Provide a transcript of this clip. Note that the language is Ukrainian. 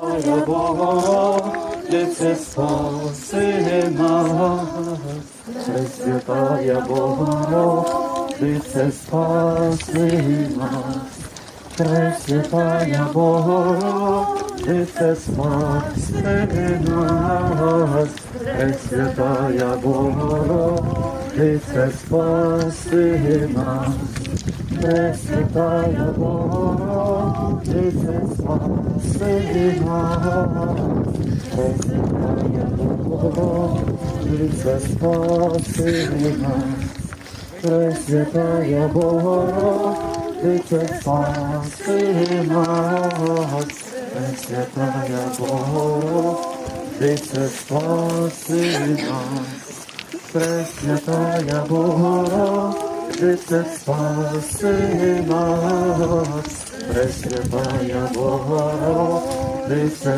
Богородице, спаси нас. Пресвятая Богородице, спаси нас. Пресвятая Богородице, спаси нас. Пресвятая Богородице, спаси нас. Пресвятая Богородице, спаси нас. Пресвятая Богородице, спаси нас. Пресвятая Богородице, спаси нас. Пресвятая Богородице, спаси нас. Пресвятая Богородице, спаси нас. Пресвятая Богородице,